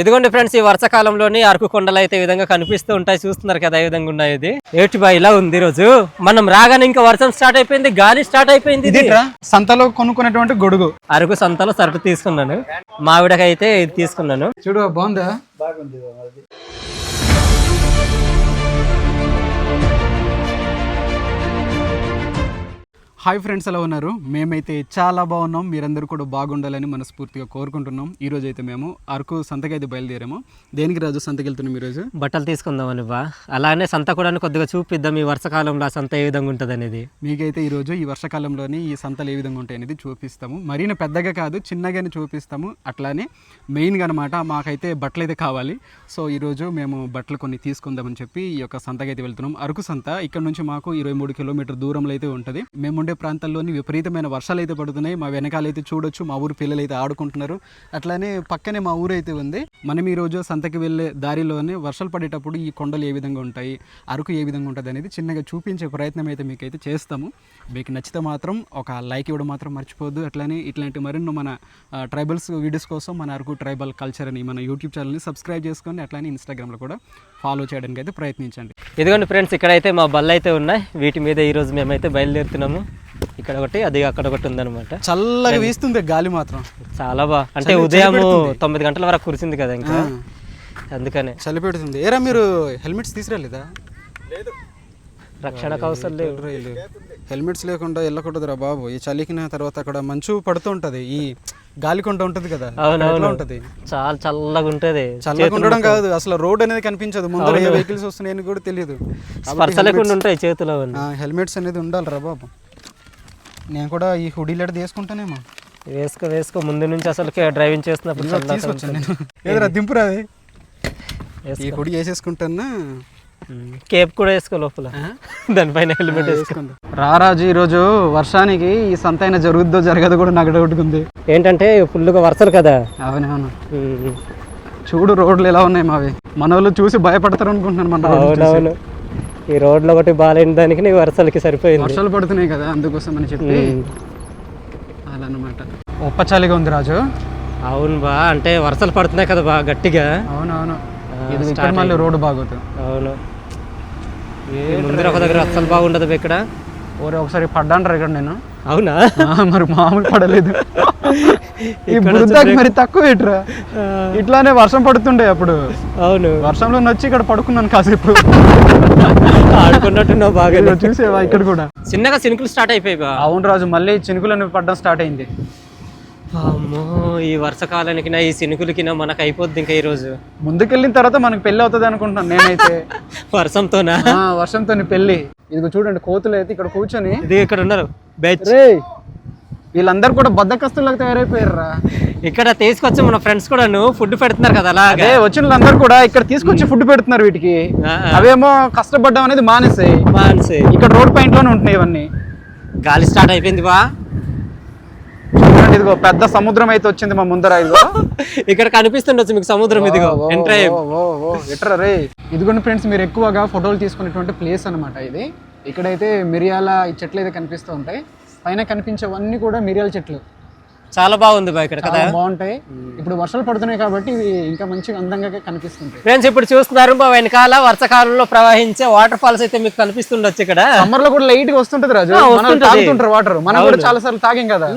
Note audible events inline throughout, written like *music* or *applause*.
ఇదిగోండి ఫ్రెండ్స్ ఈ వర్షాకాలంలోని అరకు కొండలు అయితే ఈ విధంగా కనిపిస్తూ ఉంటాయి. చూస్తున్నారు కదా ఈ విధంగా ఉన్నాయి ఇది. ఏటి బా ఇలా ఉంది ఈ రోజు మనం రాగానే ఇంకా వర్షం స్టార్ట్ అయిపోయింది గాలి స్టార్ట్ అయిపోయింది ఇది. సంతలో కొనుక్కున్నటువంటి గొడుగు. అరకు సంతలో సరుకు తీసుకున్నాను. మావిడకైతే ఇది తీసుకున్నాను. చూడు బాగుందా? హాయ్ ఫ్రెండ్స్ ఎలా ఉన్నారు? మేమైతే చాలా బాగున్నాం. మీరందరూ కూడా బాగుండాలని మనస్ఫూర్తిగా కోరుకుంటున్నాం. ఈ రోజు అయితే మేము అరకు సంతకైతే బయలుదేరాము. దేనికి రాజు సంతకి వెళ్తున్నాం ఈరోజు బట్టలు తీసుకుందామని బా. అలానే సంత కూడా కొద్దిగా చూపిద్దాం. ఈ వర్షాకాలంలో ఆ సంత ఏ విధంగా ఉంటుంది అనేది మీకైతే ఈరోజు ఈ వర్షాకాలంలోని ఈ సంతలు ఏ విధంగా ఉంటాయి అనేది చూపిస్తాము. మరీన పెద్దగా కాదు చిన్నగానే చూపిస్తాము. అట్లానే మెయిన్గా అనమాట మాకైతే బట్టలు అయితే కావాలి. సో ఈరోజు మేము బట్టలు కొన్ని తీసుకుందామని చెప్పి ఈ యొక్క సంతకి అయితే వెళ్తున్నాం. అరకు సంత ఇక్కడ నుంచి మాకు ఇరవై మూడు కిలోమీటర్ దూరంలో అయితే ఉంటుంది. మేము ఉండే ప్రాంతాల్లోని విపరీతమైన వర్షాలు అయితే పడుతున్నాయి. మా వెనకాల అయితే చూడొచ్చు మా ఊరు పిల్లలు అయితే ఆడుకుంటున్నారు. అట్లానే పక్కనే మా ఊరు అయితే ఉంది. మనం ఈ రోజు సంతకి వెళ్ళే దారిలోనే వర్షాలు పడేటప్పుడు ఈ కొండలు ఏ విధంగా ఉంటాయి అరకు ఏ విధంగా ఉంటుంది అనేది చిన్నగా చూపించే ప్రయత్నం అయితే మీకైతే చేస్తాము. మీకు నచ్చితే మాత్రం ఒక లైక్ ఇవ్వడం మాత్రం మర్చిపోద్దు అట్లానే ఇట్లాంటి మరెన్నో మన ట్రైబల్స్ వీడియోస్ కోసం మన అరకు ట్రైబల్ కల్చర్ అని మన యూట్యూబ్ ఛానల్ని సబ్స్క్రైబ్ చేసుకొని అట్లానే ఇన్స్టాగ్రామ్లో కూడా ఫాలో చేయడానికి అయితే ప్రయత్నించండి. ఇదిగోండి ఫ్రెండ్స్ ఇక్కడైతే మా బళ్ళు అయితే ఉన్నాయి. వీటి మీద ఈ రోజు మేమైతే బయలుదేరుతున్నాము. ఇక్కడ ఒకటి అది అక్కడ ఒకటి ఉందన్నమాట. చల్లగా వీస్తుంది గాలి మాత్రం. చాలా బా అంటే ఉదయం తొమ్మిది గంటల వరకు కురిసింది కదా ఇంకా. అందుకనే. చలి పెడుతుంది. ఏరా మీరు హెల్మెట్స్ తీసుకురాలేదా? రక్షణ కవసరం లేవు హెల్మెట్స్ లేకుండా వెళ్ళకూడదురా బాబు. ఈ చలికిన తర్వాత అక్కడ మంచు పడుతూ ఉంటది. ఈ గాలి కొండ ఉంటది కదా అవునవును. ఉంటది? చాలా చల్లగా ఉంటది. చల్లగా ఉండడం కాదు అసలు రోడ్ అనేది కనిపించదు. ముందర ఏ వెహికల్స్ వస్తున్నాయని కూడా తెలియదు. స్పర్శ లేకుండా ఉంటాయి చేతిలో. హెల్మెట్స్ అనేది ఉండాలిరా బాబు. నేను కూడా ఈ హుడీ లెట్ తీసుకుంటానేమో. వేసుకో వేసుకో. ముందు నుంచి అసలు డ్రైవింగ్ చేస్తున్నప్పుడు తీసుకొచ్చాను నేను. ఈ హుడీ వేసేసుకుంటానా. కేప్ కూడా వేసుకో లోపల. దానిపైన హెల్మెట్ వేసుకో. వేసుకుంటా రారాజు ఈరోజు వర్షానికి ఈ సంత అయినా జరుగుద్దో జరగదో కూడా నాకు డౌట్ ఉంది. ఏంటంటే ఫుల్గా వర్షాలు కదా. అవునవును. చూడు రోడ్లు ఎలా ఉన్నాయి మావి. మన వాళ్ళు చూసి భయపడతారు అనుకుంటున్నాను మన. అవునవును. ఈ రోడ్లు ఒకటి బాగాలేని దానికి నీకు వర్షాలకి సరిపోయింది. వర్షాలు పడుతున్నాయి కదా అందుకోసం అని చెప్పి. అలా అనమాట ఉప్పచాలిగా ఉంది రాజు. అవును బా అంటే వర్షాలు పడుతున్నాయి కదా బా గట్టిగా. అవునవును. మళ్ళీ రోడ్డు బాగోదు. అవును. ముందర ఒక దగ్గర అస్సలు బాగుండదు ఇక్కడ. ఓరే ఒకసారి పడ్డాను ఇక్కడ నేను. అవునా? మరి మామూలు పడలేదు. ఈ బురదకి మరి తక్కువ ఇట్రా ఇట్లానే వర్షం పడుతుండే అప్పుడు. అవును. వర్షంలో వచ్చి ఇక్కడ పడుకున్నాను కాసేపు. ఆడుకున్నట్టున్నావు బాగా చూసేవా ఇక్కడ కూడా. చిన్నగా సినుకులు స్టార్ట్ అయిపోయి అవును రాజు మళ్ళీ చినుకులను పడడం స్టార్ట్ అయింది. అమ్మో ఈ వర్షకాలానికి ఈ సినుకులకి మనకు అయిపోద్ది ఇంకా ఈ రోజు ముందుకెళ్ళిన తర్వాత మనకి పెళ్ళి అవుతుంది అనుకుంటున్నాను నేనైతే. *laughs* వర్షంతోనా? ఆ, వర్షంతో పెళ్ళి ఇదిగో చూడండి కోతులు అయితే ఇక్కడ కూర్చొని. ఇది ఇక్కడ ఉన్నారు రే వీళ్ళందరూ కూడా బద్దకస్తులకు తయారైపోయారా ఇక్కడ తీసుకొచ్చి మన ఫ్రెండ్స్ కూడా ఫుడ్ పెడుతున్నారు కదా అలాగే? అదే వచ్చిన వాళ్ళందరూ కూడా ఇక్కడ తీసుకొచ్చి ఫుడ్ పెడుతున్నారు వీటికి. ఆ, ఆ. అవేమో కష్టపడ్డం అనేది మానేసాయి. మాన్సి ఇక్కడ రోడ్ పాయింట్లోనే ఉంటున్నాయి ఇవన్నీ. గాలి స్టార్ట్ అయిపోయింది బా. ఇదిగో పెద్ద సముద్రం అయితే వచ్చింది మా ముందర ఇదిగో. ఇక్కడ కనిపిస్తుండొచ్చు మీకు సముద్రం ఇదిగో ఎంటర్ ఎట్రా రే. ఇదిగోండి ఫ్రెండ్స్ మీరు ఎక్కువగా ఫోటోలు తీసుకునేటువంటి ప్లేస్ అన్నమాట ఇది. ఇక్కడైతే మిరియాల చెట్లు అయితే కనిపిస్తూ ఉంటాయి. పైన కనిపించేవన్నీ కూడా మిరియాల చెట్లు. చాలా బాగుంది బా ఇక్కడ కదా. బాగుంటాయి. ఇప్పుడు వర్షాలు పడుతున్నాయి కాబట్టి ఇవి ఇంకా మంచిగా అందంగా కనిపిస్తుంటాయి. ఫ్రెండ్స్ ఇప్పుడు చూస్తున్నారు మా వెనకాల వర్షకాలంలో ప్రవహించే వాటర్ ఫాల్స్ అయితే మీకు కనిపిస్తుండొచ్చు ఇక్కడ. సమ్మర్లో కూడా లైట్గా వస్తుంటది రాజు. తాగుతుంటారు వాటర్ మనం కూడా చాలా సార్లు తాగాం కదా.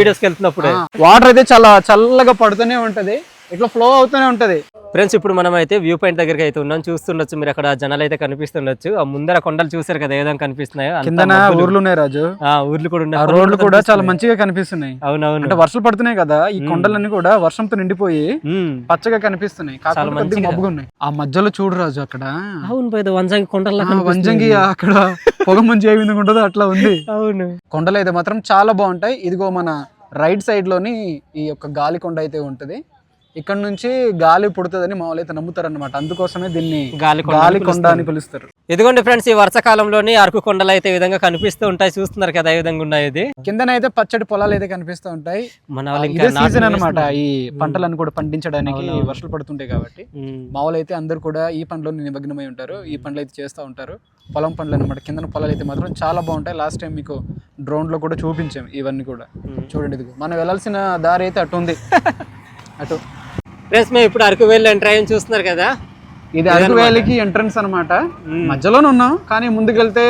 వీడియోస్కి వెళ్తున్నప్పుడు. వాటర్ అయితే చాలా చల్లగా పడుతూనే ఉంటది. ఇట్లా ఫ్లో అవుతూనే ఉంటది. ఫ్రెండ్స్ ఇప్పుడు మనం అయితే వ్యూ పాయింట్ దగ్గరికి అయితే ఉన్నాం. చూస్తుండొచ్చు మీరు అక్కడ జనాలు అయితే కనిపిస్తుండొచ్చు. ఆ ముందర కొండలు చూసారు కదా ఏ విధంగా కనిపిస్తున్నాయో? కిందన. ఊర్లు ఉన్నాయి రాజు. ఆ ఊర్లు కూడా ఆ ఉన్నాయి రోడ్లు కూడా చాలా మంచిగా కనిపిస్తున్నాయి. అవునవును. అంటే వర్షాలు పడుతున్నాయి కదా ఈ కొండలన్నీ కూడా వర్షంతో నిండిపోయి. పచ్చగా కనిపిస్తున్నాయి. మబ్బుగా ఉన్నాయి. ఆ మధ్యలో చూడు రాజు అక్కడ. అవును పోయి వంజంగి కొండల్లా ఆ వంజంగి అక్కడ పొగ మంచి ఏ విధంగా ఉంటుందో అట్లా ఉంది. అవును. కొండలు అయితే మాత్రం చాలా బాగుంటాయి. ఇదిగో మన రైట్ సైడ్లోని ఈ యొక్క గాలి కొండ అయితే ఉంటది. ఇక్కడ నుంచి గాలి పుడుతుందని మామూలు అయితే నమ్ముతారు అందుకోసమే దీన్ని గాలి కొండ గాలి కొండ అని పిలుస్తారు. ఇదిగోండి ఫ్రెండ్స్ ఈ వర్షాకాలంలోని అరకు కొండలు అయితే ఈ విధంగా కనిపిస్తూ ఉంటాయి. చూస్తున్నారు కదా ఏ విధంగా ఉన్నాయి ఇది. కిందనైతే పచ్చడి పొలాలు అయితే కనిపిస్తూ ఉంటాయి. మన సీజన్ అన్నమాట. వేస్తున్నారు. ఈ పంటలను కూడా పండించడానికి వర్షాలు పడుతుంటాయి కాబట్టి. మామూలు అయితే అందరూ కూడా ఈ పంటలో నిమగ్నమై ఉంటారు. ఈ పండ్లు అయితే చేస్తూ ఉంటారు. పొలం పండ్లు అనమాట కింద పొలాలు అయితే మాత్రం చాలా బాగుంటాయి. లాస్ట్ టైం మీకు డ్రోన్లో కూడా చూపించాం. ఇవన్నీ కూడా. చూడండి మనం వెళ్ళాల్సిన దారి అయితే అటు ఉంది. *laughs* అటు. ఫ్రెండ్స్ మేము ఇప్పుడు అరకు వెళ్ళి ఎంటర్ అయ్యాం చూస్తున్నారు కదా. ఇది అరకు వ్యాలీకి ఎంట్రన్స్ అన్నమాట. మధ్యలోనే ఉన్నాం కానీ ముందుకెళ్తే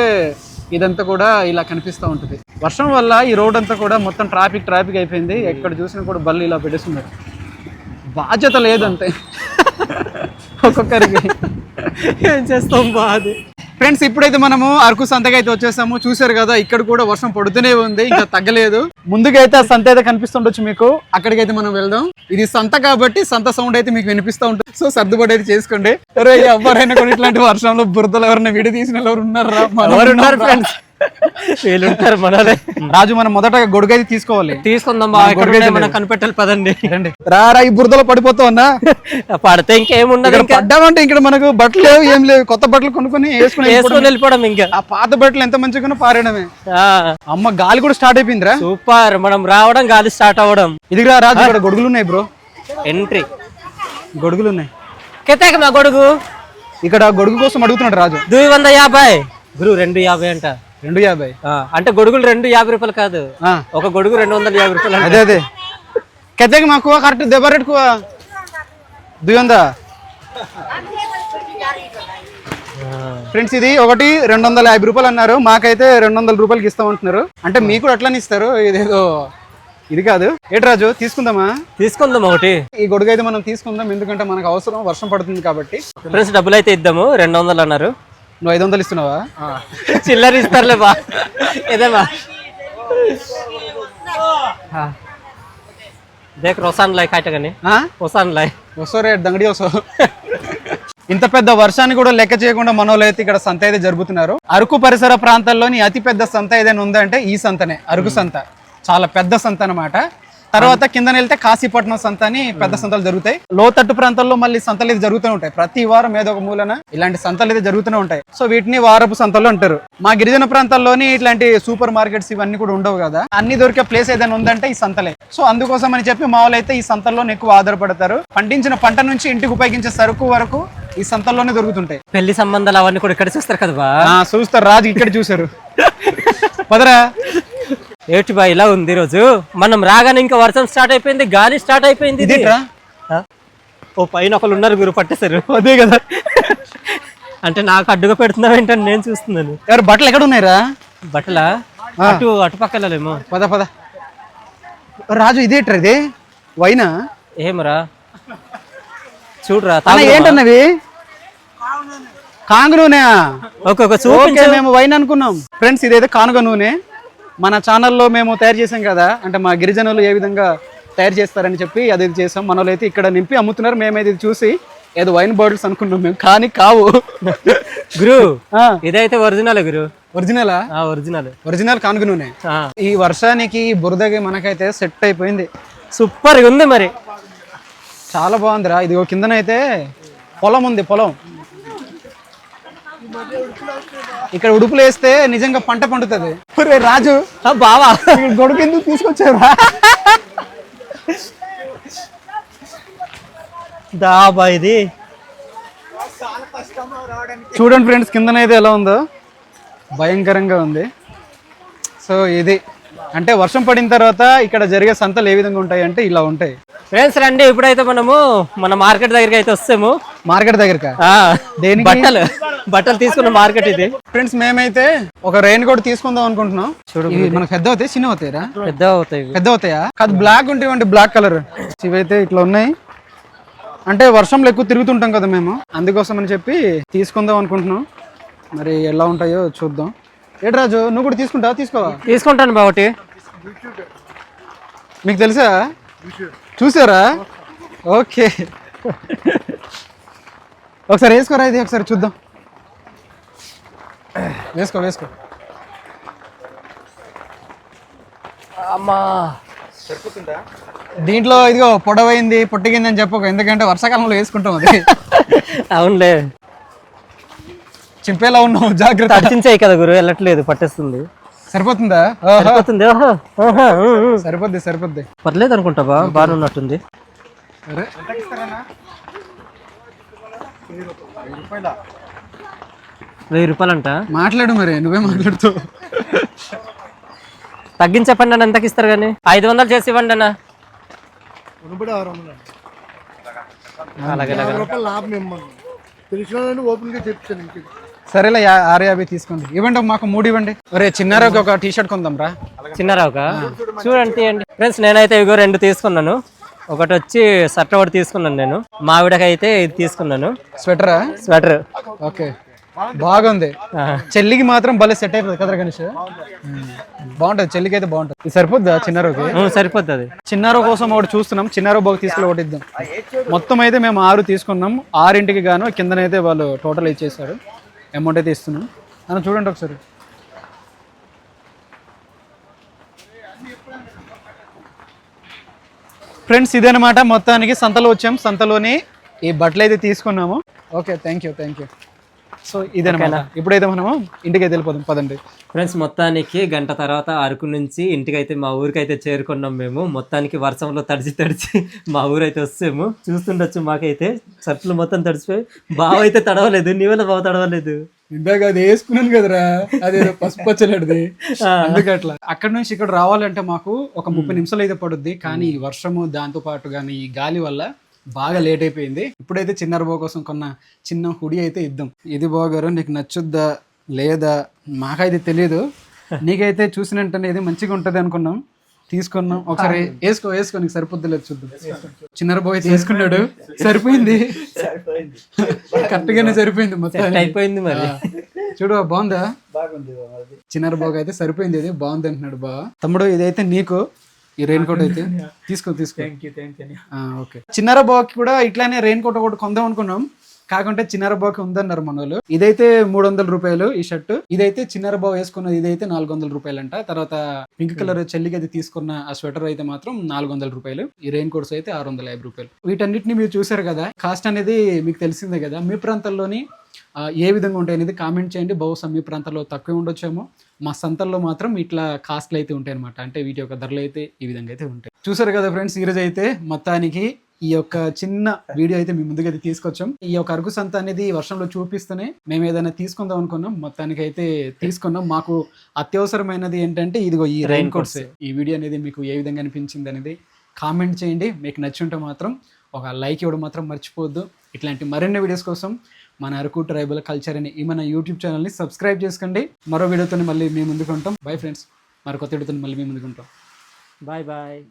ఇదంతా కూడా ఇలా కనిపిస్తూ ఉంటుంది. వర్షం వల్ల ఈ రోడ్ అంతా కూడా మొత్తం ట్రాఫిక్ ట్రాఫిక్ అయిపోయింది. ఎక్కడ చూసినా కూడా బళ్ళు ఇలా పెట్టేస్తున్నారు బాధ్యత లేదంతే. *laughs* ఒక్కొక్కరికి. ఏం చేస్తాం బాది ఫ్రెండ్స్ ఇప్పుడైతే మనము అరకు సంతకి అయితే వచ్చేసాము. చూసారు కదా ఇక్కడ కూడా వర్షం పడుతూనే ఉంది ఇంకా తగ్గలేదు. ముందుగా అయితే ఆ సంత అయితే కనిపిస్తుండొచ్చు మీకు. అక్కడికైతే మనం వెళ్దాం. ఇది సంత కాబట్టి సంత సౌండ్ అయితే మీకు వినిపిస్తూ ఉంటుంది. సో సర్దుబాటు అయితే చేసుకోండి. ఎవరైనా కూడా ఇట్లాంటి వర్షంలో బురదలు ఎవరైనా విడి తీసిన ఎవరు ఉన్నారా. ఫ్రెండ్స్ వీళ్ళు ఉంటారు మనలే. రాజు మనం మొదట గొడుగు అయితే తీసుకోవాలి. తీసుకుందాం మనం కనిపెట్టాలి పదండి. రారా ఈ బురదలో పడిపోతావు అన్నా. పడితే ఇంకేముండదు పడ్డామంటే ఇక్కడ మనకు బట్టలు లేవు ఏం లేవు. కొత్త బట్టలు కొనుక్కొని వేసుకుని వేసుకొని వెళ్ళిపోవడం ఇంకా. ఆ పాత బట్టలు ఎంత మంచిగానో పారేయడమే. ఆ, అమ్మ గాలి కూడా స్టార్ట్ అయిపోయిందిరా. సూపర్ మనం రావడం గాలి స్టార్ట్ అవ్వడం. ఇదిగా రాజు ఇక్కడ గొడుగులు ఉన్నాయి బ్రో. ఎంట్రీ గొడుగులు ఉన్నాయి. కెతాక మా గొడుగు. ఇక్కడ గొడుగు కోసం అడుగుతున్నాడు రాజు. దువి వంద యాభై. గురు రెండు యాభై అంట. రెండు యాభై. అంటే గొడుగులు రెండు యాభై రూపాయలు కాదు. ఒక గొడుగు రెండు వందల యాభై రూపాయలు. అదే అదే. కెత్తకి మాకు కరెక్ట్ దెబ్బ రేటుకు దుయ్యందా ఫ్రెండ్స్ ఇది ఒకటి రెండు వందల యాభై రూపాయలు అన్నారు. మాకైతే రెండు వందల రూపాయలకి ఇస్తామంటున్నారు అంటే మీకు కూడా అట్లానే ఇస్తారు. ఇదేదో ఇది కాదు. ఏటి రాజు తీసుకుందామా? తీసుకుందాం ఒకటి. ఈ గొడుగు అయితే మనం తీసుకుందాం. ఎందుకంటే మనకు అవసరం వర్షం పడుతుంది కాబట్టి. ఫ్రెండ్స్ డబ్బులు అయితే ఇద్దాము. రెండు వందలు అన్నారు. నువ్వు ఐదు వందలు ఇస్తున్నావా? చిల్లర ఇస్తారులే బా. ఏదేమా దేక్ రొసాన్ లై కాయటగాని ఆ? రొసాన్ లై. వస్తో రేట్ దంగడి వస్తో ఇంత పెద్ద వర్షాన్ని కూడా లెక్క చేయకుండా అయితే ఇక్కడ సంత అయితే జరుపుతున్నారు. అరకు పరిసర ప్రాంతాల్లోని అతి పెద్ద సంత ఏదైనా ఉందంటే ఈ సంతనే అరకు సంత. చాలా పెద్ద సంత అన్నమాట. తర్వాత కిందన వెళ్తే కాశీపట్నం సంత అని పెద్ద సంతలు జరుగుతాయి. లోతట్టు ప్రాంతాల్లో మళ్ళీ సంతలు అయితే జరుగుతూ ఉంటాయి. ప్రతి వారం ఏదో ఒక మూలన ఇలాంటి సంతలు అయితే జరుగుతూనే ఉంటాయి. సో వీటిని వారపు సంతలు అంటారు. మా గిరిజన ప్రాంతాల్లోని ఇట్లాంటి సూపర్ మార్కెట్స్ ఇవన్నీ కూడా ఉండవు కదా. అన్ని దొరికే ప్లేస్ ఏదైనా ఉందంటే ఈ సంతలే. సో అందుకోసం అని చెప్పి మా అయితే ఈ సంతల్లోనే ఎక్కువ ఆధారపడతారు. పండించిన పంట నుంచి ఇంటికి ఉపయోగించే సరుకు వరకు ఈ సంతల్లోనే దొరుకుతుంటాయి. పెళ్ళి సంబంధాలు అవన్నీ కూడా ఇక్కడ చూస్తారు కదా చూస్తారు. రాజు ఇక్కడ చూసారు *laughs* పదరా? ఏటి బా ఇలా ఉంది ఈరోజు? మనం రాగానే ఇంకా వర్షం స్టార్ట్ అయిపోయింది గాలి స్టార్ట్ అయిపోయింది ఇది. ఓ పైన ఒకళ్ళు ఉన్నారు మీరు పట్టేశారు. అదే కదా. అంటే నాకు అడ్డుగా పెడుతున్నావు ఏంటని నేను చూస్తున్నాను. ఎవరు బట్టలు ఎక్కడ ఉన్నాయిరా? బట్టల? అటు అటు పక్క వెళ్ళలేమో. పద పద. రాజు ఇదేట్రా ఇది? వైనా? ఏమరా? చూడరా? ఏంటన్నవి? కాంగు నూనె. ఒక్కొక్క ఓకే మేము వైన్ అనుకున్నాం. ఫ్రెండ్స్ ఇదైతే కానుగ నూనె. మన ఛానల్లో మేము తయారు చేసాం కదా అంటే మా గిరిజనులు ఏ విధంగా తయారు చేస్తారని చెప్పి అది ఇది చేసాం మన వాళ్ళు అయితే ఇక్కడ నింపి అమ్ముతున్నారు. మేమైతే ఇది చూసి ఏదో వైన్ బాటిల్స్ అనుకున్నాం మేము. కానీ కావు. గురు ఆ, ఇదైతే ఒరిజినల్ గురు. ఒరిజినలా ఆ? ఒరిజినల్ ఒరిజినల్ కానుగ నూనె ఈ వర్షానికి బురదకి మనకైతే సెట్ అయిపోయింది. సూపర్ ఉంది మరి. చాలా బాగుందిరా. ఇది కిందనైతే పొలం ఉంది పొలం. ఇక్కడ ఉడుపులు వేస్తే నిజంగా పంట పండుతుంది. రాజు బావా. గొడుగు ఎందుకు తీసుకొచ్చారా దాబా ఇది. చూడండి ఫ్రెండ్స్ కిందనైతే ఎలా ఉందో. భయంకరంగా ఉంది. సో ఇది అంటే వర్షం పడిన తర్వాత ఇక్కడ జరిగే సంతలు ఏ విధంగా ఉంటాయి అంటే ఇలా ఉంటాయి. ఫ్రెండ్స్ రండి ఇప్పుడైతే మనము మన మార్కెట్ దగ్గరికి అయితే వస్తాము. మార్కెట్ దగ్గరకా? బట్టలు. బట్టలు తీసుకున్న మార్కెట్ ఇది. ఫ్రెండ్స్ మేమైతే ఒక రెయిన్ కోట్ తీసుకుందాం అనుకుంటున్నాం. ఇవి మనకు పెద్ద అవుతాయి చిన్న అవుతాయిరా పెద్ద అవుతాయి ఇవి. పెద్ద అవుతాయా కాదు బ్లాక్ ఉంటాయి బ్లాక్ కలర్ ఇవైతే ఇట్లా ఉన్నాయి. అంటే వర్షంలో ఎక్కువ తిరుగుతుంటాం కదా మేము. అందుకోసం అని చెప్పి తీసుకుందాం అనుకుంటున్నాం. మరి ఎలా ఉంటాయో చూద్దాం. ఏడు రాజు నువ్వు కూడా తీసుకుంటావా తీసుకోవా? తీసుకుంటాను బావటి. మీకు తెలుసా? చూసారా? ఓకే. ఒకసారి వేసుకోరా ఇది? ఒకసారి చూద్దాం. వేసుకో వేసుకో. అమ్మా. దీంట్లో ఇదిగో పొడవైంది పొట్టిగింది అని చెప్పకు ఎందుకంటే వర్షాకాలంలో వేసుకుంటాం అది. *laughs* అవునులే. చింపేలా ఉన్నావు జాగ్రత్త. తడిచించాయి కదా గురు వెళ్ళట్లేదు పట్టేస్తుంది. సరిపోతుందా. సరిపోతుంది. సరిపోద్ది సరిపోద్ది. పర్లేదు అనుకుంటా బా బాగానే ఉన్నట్టుంది. అరే. వెయ్యి రూపాయలంట. మాట్లాడు మరి నువ్వే మాట్లాడుతావు. తగ్గించప్పండి అన్న ఎంతకి ఇస్తారు కానీ? ఐదు వందలు చేసి ఇవ్వండి అన్న. అలాగే సరేలే యా- ఆరు యాభై తీసుకోండి. ఇవ్వండి మాకు మూడు ఇవ్వండి. ఒరే చిన్నారోకి ఒక టీ షర్ట్ కొందాం రా చిన్నరావుక? చూడండి తీయండి ఫ్రెండ్స్ నేనైతే ఇగో రెండు తీసుకున్నాను. ఒకటి వచ్చి షర్ట్ ఒకటి తీసుకున్నాను నేను. మావిడకైతే ఇది తీసుకున్నాను. స్వెటరా? స్వెటర్. ఓకే. బాగుంది. చెల్లికి మాత్రం భలే సెట్ అవుతుంది కదా గణేష్. బాగుంటది చెల్లికి అయితే బాగుంటది సరిపోద్దా చిన్నారోకి? సరిపోతుంది చిన్నారో కోసం ఒకటి చూస్తున్నాం చిన్నారో బాగు తీసుకెళ్ళి ఒకటి ఇద్దాం. మొత్తం అయితే మేము ఆరు తీసుకున్నాం. ఆరింటికి గాను కిందనైతే వాళ్ళు టోటల్ ఇచ్చేసారు అమౌంట్ అయితే ఇస్తున్నాం. అని చూడండి ఒకసారి. ఫ్రెండ్స్ ఇదనమాట మొత్తానికి సంతలో వచ్చాం. సంతలోని ఈ బట్టలు అయితే తీసుకున్నాము. Okay thank you thank you so ఇదనమాట. ఇప్పుడైతే మనము ఇంటికి అయితే వెళ్ళిపోదాం. పదండి. ఫ్రెండ్స్ మొత్తానికి గంట తర్వాత అరకు నుంచి ఇంటికైతే మా ఊరికైతే చేరుకున్నాం మేము. మొత్తానికి వర్షంలో తడిచి తడిచి మా ఊరైతే వస్తాము. చూస్తుండొచ్చు మాకైతే. షర్ట్లు మొత్తం తడిచిపోయి. బావ అయితే తడవలేదు. నీ వల్ల బావ తడవలేదు. ఇందాక అది వేసుకున్నాను కదరా. అదే పసుపు పచ్చలేడిది అందుకే అట్లా. అక్కడ నుంచి ఇక్కడ రావాలంటే మాకు ఒక ముప్పై నిమిషాలు అయితే పడుద్ది. కానీ ఈ వర్షము దాంతో పాటు కానీ ఈ గాలి వల్ల బాగా లేట్ అయిపోయింది. ఇప్పుడైతే చిన్నారు బావ కోసం కొన్న చిన్న హుడి అయితే ఇద్దాం. ఇది బాగారు నీకు నచ్చుద్దా లేదా మాకైతే తెలియదు *laughs* నీకైతే చూసినట్టనే ఇది మంచిగా ఉంటది అనుకున్నాం. తీసుకున్నాం. ఒకసారి వేసుకో వేసుకో నీకు సరిపోద్ది లేదు చూద్దాం. చిన్నర బాయ్ అయితే వేసుకున్నాడు. *laughs* సరిపోయింది. కరెక్ట్ గానే సరిపోయింది మొత్తం. అయిపోయింది మరి. చూడు బాగుందా? చిన్నర బాగా అయితే సరిపోయింది ఇది బాగుంది అంటున్నాడు బా. తమ్ముడు ఇదైతే నీకు. ఈ రెయిన్ కోట్ అయితే తీసుకో తీసుకో. ఓకే. చిన్నర బాకి కూడా ఇట్లానే రెయిన్ కోట్ ఒకటి కొందాం అనుకున్నాం. కాకుంటే చిన్నర బాకి ఉందన్నారు మన వాళ్ళు ఇదైతే మూడు వందల రూపాయలు ఈ షర్ట్. ఇదైతే చిన్నర బావ వేసుకున్నది ఇదైతే నాలుగు వందల రూపాయలు అంట తర్వాత పింక్ కలర్ చెల్లికి అయితే తీసుకున్న ఆ స్వెటర్ అయితే మాత్రం నాలుగు వందల రూపాయలు. ఈ రెయిన్ కోట్స్ అయితే ఆరు వందల యాభై రూపాయలు. వీటన్నిటిని మీరు చూసారు కదా? కాస్ట్ అనేది మీకు తెలిసిందే కదా? మీ ప్రాంతాల్లోని ఆ, ఏ విధంగా ఉంటాయి అనేది కామెంట్ చేయండి. బహుశా మీ ప్రాంతాల్లో తక్కువ ఉండొచ్చేమో. మా సంతల్లో మాత్రం ఇట్లా కాస్ట్లు అయితే ఉంటాయి అనమాట అంటే వీటి యొక్క ధరలు అయితే ఈ విధంగా అయితే ఉంటాయి. చూసారు కదా ఫ్రెండ్స్ ఈరోజు అయితే మొత్తానికి ఈ యొక్క చిన్న వీడియో అయితే మీ ముందుకు అయితే తీసుకొచ్చాం. ఈ యొక్క అరుగు సంత అనేది వర్షంలో చూపిస్తూనే మేము ఏదైనా తీసుకుందాం అనుకున్నాం. మొత్తానికి అయితే తీసుకున్నాం. మాకు అత్యవసరమైనది ఏంటంటే ఇదిగో ఈ రెయిన్ కోట్స్ ఈ వీడియో అనేది మీకు ఏ విధంగా అనిపించింది అనేది కామెంట్ చేయండి. మీకు నచ్చుంటే మాత్రం ఒక లైక్ ఇవ్వడం మాత్రం మర్చిపోవద్దు. ఇట్లాంటి మరిన్ని వీడియోస్ కోసం మన అరకు ట్రైబల్ కల్చర్ అని ఈ మన యూట్యూబ్ ఛానల్ని సబ్స్క్రైబ్ చేసుకోండి. మరో వీడియోతో మళ్ళీ మీ ముందుకు ఉంటాం. Bye friends. మరో కొత్త వీడియోతో మళ్ళీ మీ ముందుకు ఉంటాం. Bye bye.